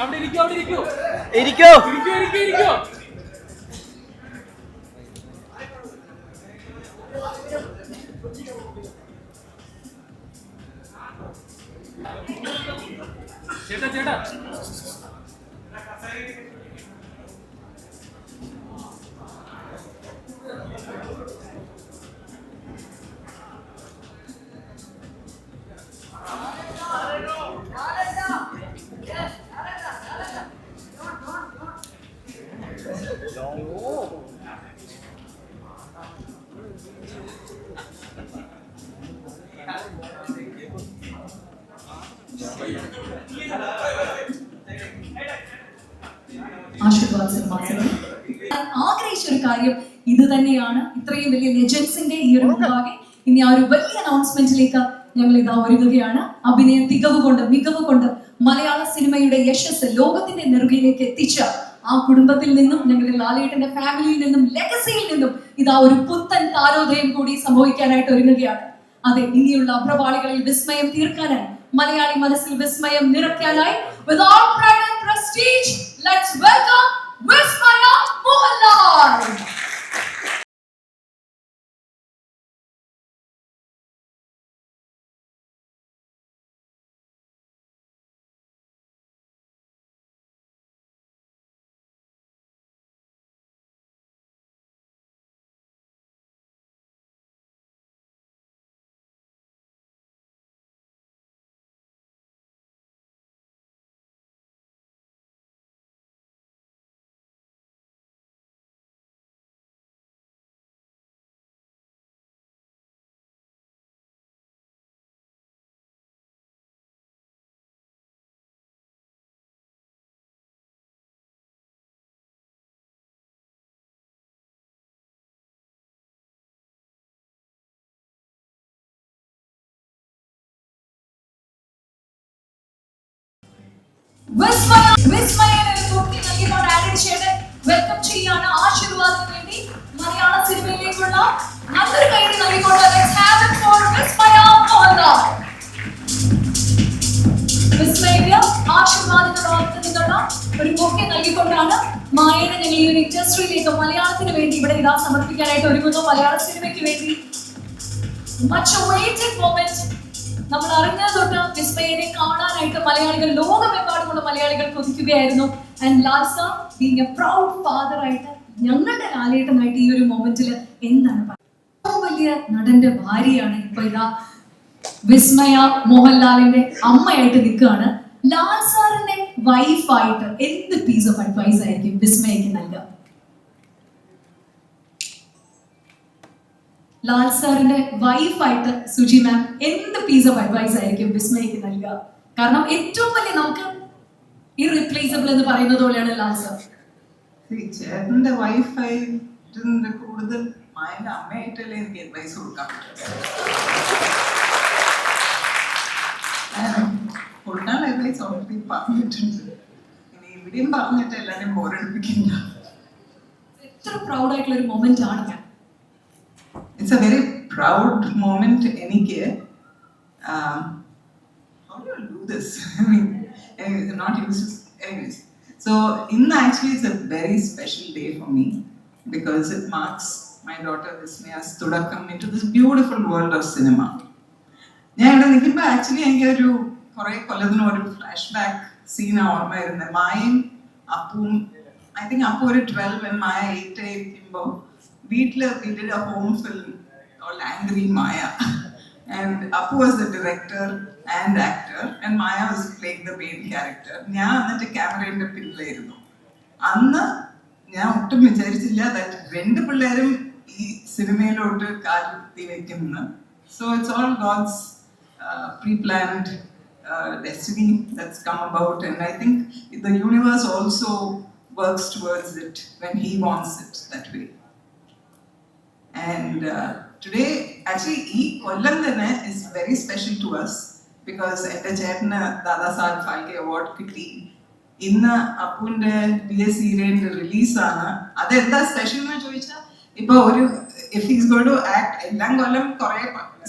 അവിടെ ഇരിക്കൂ അവിടെ ഇരിക്കൂ. ഇരിക്കോ. ഇരിക്കൂ ഇരിക്കൂ ഇരിക്കൂ. ചേട്ടാ ചേട്ടാ. ആഗ്രഹിച്ച ഒരു കാര്യം ഇത് തന്നെയാണ്. ഇത്രയും വലിയ ലെജൻസിന്റെ ഈ ഒരു മുമ്പാകെ ഇനി ആ ഒരു വലിയ അനൗൺസ്മെന്റിലേക്ക് ഞങ്ങൾ ഇതാ ഒരുങ്ങുകയാണ്. അഭിനയ തികവ് കൊണ്ട് മികവ് കൊണ്ട് മലയാള സിനിമയുടെ യശസ് ലോകത്തിന്റെ നെറുകയിലേക്ക് എത്തിച്ച ആ കുടുംബത്തിൽ നിന്നും ഞങ്ങളുടെ ലാലേട്ടന്റെ ഫാമിലിയിൽ നിന്നും ലെഗസിയിൽ നിന്നും ഇതാ ഒരു പുത്തൻ താരോദയം കൂടി സംഭവിക്കാനായിട്ട് ഒരുങ്ങുകയാണ്. അതെ ഇനിയുള്ള അഭ്രപാളികളിൽ വിസ്മയം തീർക്കാനായി മലയാളി മനസ്സിൽ വിസ്മയം നിറയ്ക്കാനായി വെൽക്കം ചെയ്യാണ് ആശീർവാദത്തിന് വേണ്ടി മലയാള സിനിമയിലേക്കുള്ള നല്ലൊരു കൈ നൽകിക്കൊണ്ട് നിന്നുള്ള ഒരു ബൊക്കെ നൽകിക്കൊണ്ടാണ് മായനെ ഞങ്ങൾ ഈ ഒരു ഇൻഡസ്ട്രിയിലേക്ക് മലയാളത്തിന് വേണ്ടി ഇവിടെ ഇതാ സമർപ്പിക്കാനായിട്ട് ഒരുങ്ങുന്നു മലയാള സിനിമയ്ക്ക് വേണ്ടി. Much waited moment. നമ്മൾ അറിഞ്ഞത് തൊട്ട് വിസ്മയനെ കാണാനായിട്ട് മലയാളികൾ ലോകമെമ്പാടുമുള്ള മലയാളികൾ കൊതിക്കുകയായിരുന്നു. And last being a proud father ആയിട്ട് ഞങ്ങളുടെ ലാലേട്ടനായിട്ട് ഈ ഒരു മൊമെന്റിൽ എന്താണ് വലിയ നടന്റെ ഭാര്യയാണ് ഇപ്പൊ ഇതാ വിസ്മയ മോഹൻലാലിന്റെ അമ്മയായിട്ട് നിൽക്കുകയാണ്. ലാൽ സാറിന്റെ വൈഫായിട്ട് എന്ത് പീസ് ഓഫ് അഡ്വൈസ് ആയിരിക്കും വിസ്മയക്ക് നൽകുക? ലാൽ സാറിന്റെ വൈഫായിട്ട് സുജി മാം എന്ത് പീസ് ഓഫ് അഡ്വൈസ് ആയിരിക്കും വിസ്മയ്ക്ക് നൽകുക? കാരണം ഏറ്റവും വലിയ നമുക്ക് ഇറീപ്ലേസബിൾ എന്ന് പറയുന്നത് പോലെയാണ് ലാൽ സാർ. ചേട്ടന്റെ വൈഫായിട്ട് കൂടുതൽ മായന്റെ അമ്മയായിട്ടല്ലേ എനിക്ക് അഡ്വൈസ് കൊടുക്കാൻ കൊടുക്കാൻ അഡ്വൈസ് ഓൾറെഡി പറഞ്ഞിട്ടുണ്ട്. ഇനി ഇവിടെയും പറഞ്ഞിട്ട് എല്ലാവരും ബോറടിപ്പിക്കില്ല എത്ര പ്രൗഡ് ആയിട്ടുള്ള ഒരു മൊമെന്റ് ആണ് ഞാൻ. It's a very proud moment എനിക്ക്. So in actually it's a very special day for me because it marks my daughter Vismaya's തുടക്കം into this beautiful world of cinema. ഞാൻ ഇവിടെ നിൽക്കുമ്പോൾ ആക്ച്വലി എനിക്ക് ഒരു കുറെ കൊല്ലത്തിന് ഒരു ഫ്ലാഷ് ബാക്ക് സീനാണ് ഓർമ്മ വരുന്നത് മായയും അപ്പുവും ഐ തിങ്ക് അപ്പു ഒരു ട്വൽവ് മായ എയ്റ്റ് ആയിരിക്കുമ്പോൾ വീട്ടിൽ വീട്ടിൽ home film angry Maya and Appu was the director and actor and Maya was playing the main character ഞാൻ എന്നിട്ട് ക്യാമറയുടെ പിന്നിലായിരുന്നു. അന്ന് ഞാൻ ഒട്ടും വിചാരിച്ചില്ല ദാറ്റ് രണ്ട് പിള്ളേരും ഈ സിനിമയിലോട്ട് കാലെത്തി വെക്കുന്നു so it's all God's pre planned destiny that's come about and I think the universe also works towards it when he wants it that way and today, actually, ഈ കൊല്ലം തന്നെ is very special to us because എന്റെ ചേട്ടന് Dada Saheb Phalke award കിട്ടി. ഇന്ന് അപ്പുവിന്റെ P S സീരിയലിന്റെ റിലീസാണ് അതെന്താ special എന്ന് ചോദിച്ചാൽ ഇപ്പൊ ഒരു if is going to act എല്ലാം കൊല്ലം കുറെ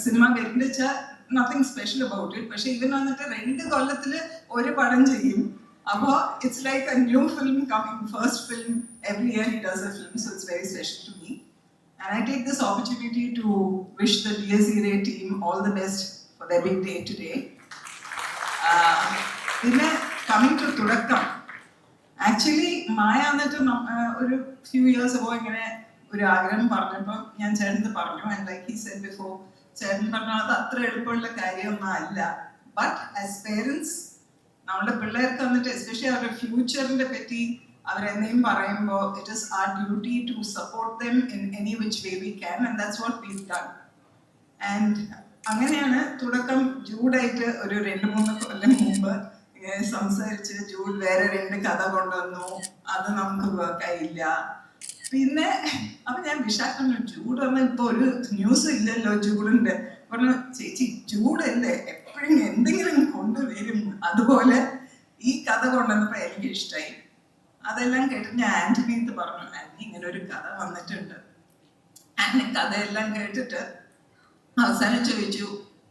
സിനിമ വരുന്നത് വെച്ചാൽ നത്തിങ് സ്പെഷ്യൽ അബൌട്ട് ഇറ്റ് പക്ഷെ ഇവൻ വന്നിട്ട് രണ്ട് കൊല്ലത്തിൽ ഒരു പടം ചെയ്യും. അപ്പോ it's like a new film coming first film every year he does a film so it's very special to me And I take this opportunity to wish the DSERA team all the best for their big day today. Uh, പിന്നെ coming to തുടക്കം. Actually Maya എന്നിട്ട് ഒരു few years അപ്പോ ഇങ്ങനെ ഒരു ആഗ്രഹം പറഞ്ഞപ്പോൾ ഞാൻ ചേട്ടൻ പറഞ്ഞു. And like he said before ചേട്ടൻ പറഞ്ഞു അത് അത്ര എളുപ്പമുള്ള കാര്യമൊന്നും അല്ല. ബട്ട് ആസ് പേരൻസ് നമ്മുടെ പിള്ളേർക്ക് വന്നിട്ട് എസ്പെഷ്യലി അവരുടെ ഫ്യൂച്ചറിന്റെ പറ്റി അവരെന്തെങ്കിലും പറയുമ്പോൾ it is our duty to support them in any which way we can and that's what we done and അങ്ങനെയാണ് തുടക്കം ജൂഡായിട്ട് ഒരു രണ്ട് മൂന്ന് കൊല്ലം മുമ്പ് ഇങ്ങനെ സംസാരിച്ച് ജൂഡ് വേറെ രണ്ട് കഥ കൊണ്ടുവന്നു. അത് നമുക്ക് വർക്കായില്ല പിന്നെ അപ്പൊ ഞാൻ വിശാഖം ജൂഡ് പറഞ്ഞാൽ ഇപ്പൊ ഒരു ന്യൂസ് ഇല്ലല്ലോ ജൂഡിന്റെ. പറഞ്ഞു ചേച്ചി ജൂഡല്ലേ എപ്പോഴും എന്തെങ്കിലും കൊണ്ടുവരും. അതുപോലെ ഈ കഥ കൊണ്ടുവന്നപ്പോ എനിക്ക് ഇഷ്ടമായി അതെല്ലാം കേട്ടിട്ട് ഞാൻ ആന്റണിത്ത് പറഞ്ഞു ആന്റണി ഇങ്ങനെ ഒരു കഥ വന്നിട്ടുണ്ട്. ആന്റണി കഥയെല്ലാം കേട്ടിട്ട് അവസാനം ചോദിച്ചു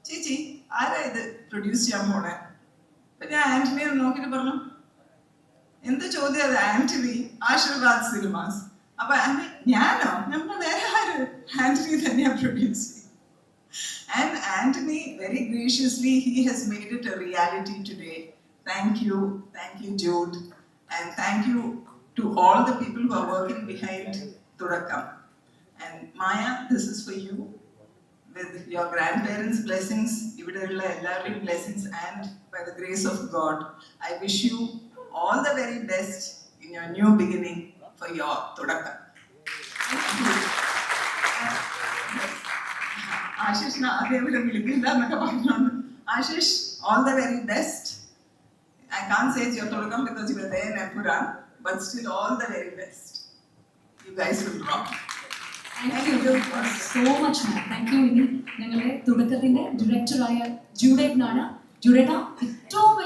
ചേച്ചി ആരാ ഇത് പ്രൊഡ്യൂസ് ചെയ്യാൻ പോണേ? അപ്പൊ ഞാൻ ആന്റണിയെ നോക്കിട്ട് പറഞ്ഞു എന്ത് ചോദ്യം അത് ആന്റണി? ആശീർവാദ് സിനിമാസ്. അപ്പൊ ഞാനോ? നമ്മൾ വേറെ ആര് ആന്റണി തന്നെയാ produce And Anthony, very graciously, he has made it a reality today. Thank you, thank you, Jude, and thank you to all the people who are working behind Turakam. And Maya, this is for you. With your grandparents' blessings, ഇവിടെയുള്ള എല്ലാവരുടെയും blessings, and by the grace of God, I wish you all the very best in your new beginning for your Turakam. Thank you. ആശിഷിനെ ആദ്യം ഇവിടെ വിളിക്കില്ല എന്നൊക്കെ പറഞ്ഞോണ്ട് Ashish all the very best I can say your തുടക്കം because you they in Empuraan but still all the very best you guys will rock thank you so much ma'am thank you ഇനി ഞങ്ങളുടെ തുടക്കത്തിന്റെ ഡയറക്ടറായ ജൂഡേറ്റിനാണ് ജൂഡേട്ട ഏറ്റവും